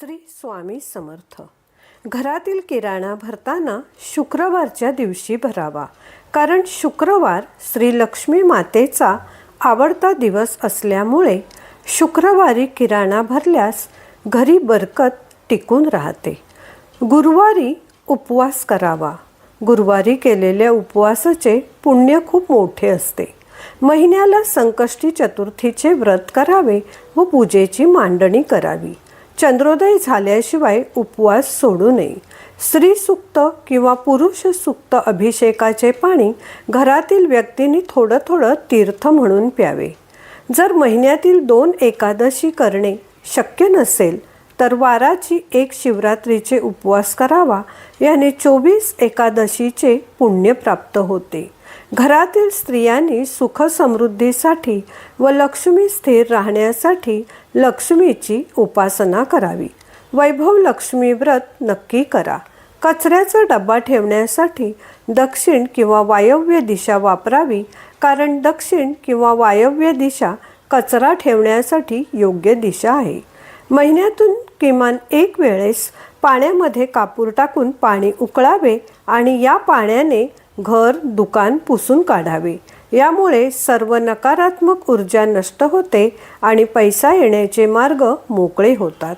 श्री स्वामी समर्थ. घरातील किराणा भरताना शुक्रवारच्या दिवशी भरावा कारण शुक्रवार श्री लक्ष्मी मातेचा आवडता दिवस असल्यामुळे शुक्रवारी किराणा भरल्यास घरी बरकत टिकून राहते. गुरुवारी उपवास करावा. गुरुवारी केलेल्या उपवासाचे पुण्य खूप मोठे असते. महिन्याला संकष्टी चतुर्थीचे व्रत करावे व पूजेची मांडणी करावी. चंद्रोदय झाल्याशिवाय उपवास सोडू नये. स्त्री सुक्त किंवा पुरुष सुक्त अभिषेकाचे पाणी घरातील व्यक्तींनी थोडं थोडं तीर्थ म्हणून प्यावे. जर महिन्यातील दोन एकादशी करणे शक्य नसेल तर वाराची एक शिवरात्रीचे उपवास करावा. याने चोवीस एकादशीचे पुण्य प्राप्त होते. घरातील स्त्रियांनी सुख समृद्धीसाठी व लक्ष्मी स्थिर राहण्यासाठी लक्ष्मीची उपासना करावी. वैभव लक्ष्मी व्रत नक्की करा. कचऱ्याचा डबा ठेवण्यासाठी दक्षिण किंवा वायव्य दिशा वापरावी कारण दक्षिण किंवा वायव्य दिशा कचरा ठेवण्यासाठी योग्य दिशा आहे. महिन्यातून किमान एक वेळेस पाण्यामध्ये कापूर टाकून पाणी उकळावे आणि या पाण्याने घर दुकान पुसून काढावे. यामुळे सर्व नकारात्मक ऊर्जा नष्ट होते आणि पैसा येण्याचे मार्ग मोकळे होतात.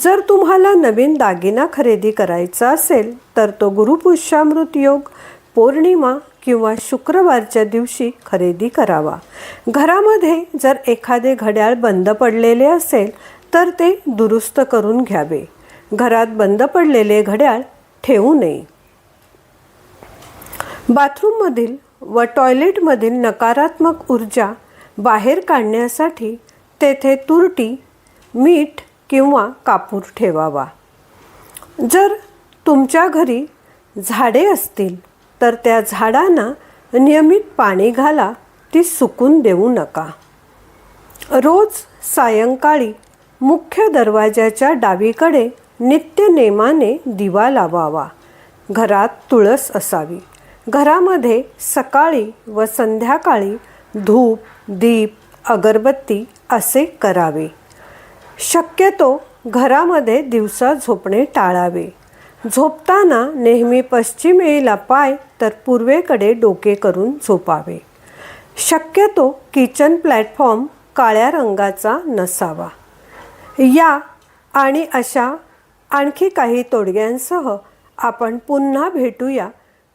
जर तुम्हाला नवीन दागिना खरेदी करायचा असेल तर तो गुरुपुष्यामृत योग पौर्णिमा किंवा शुक्रवारच्या दिवशी खरेदी करावा. घरामध्ये जर एखादे घड्याळ बंद पडलेले असेल तर ते दुरुस्त करून घ्यावे. घरात बंद पडलेले घड्याळ ठेवू नये. बाथरूममधील व टॉयलेटमधील नकारात्मक ऊर्जा बाहेर काढण्यासाठी तेथे तुरटी मीठ किंवा कापूर ठेवावा. जर तुमच्या घरी झाडे असतील तर त्या झाडांना नियमित पाणी घाला ती सुकून देऊ नका. रोज सायंकाळी मुख्य दरवाजाच्या डावीकडे नित्यनेमाने दिवा लावावा. घरात तुळस असावी. घरामध्ये सकाळी व संध्याकाळी धूप दीप अगरबत्ती असे करावे. शक्यतो घरामध्ये दिवसा झोपणे टाळावे. झोपताना नेहमी पश्चिमेला पाय तर पूर्वेकडे डोके करून झोपावे. शक्यतो किचन प्लॅटफॉर्म काळ्या रंगाचा नसावा. या आणि अशा आणखी काही तोडग्यांसह आपण पुन्हा भेटूया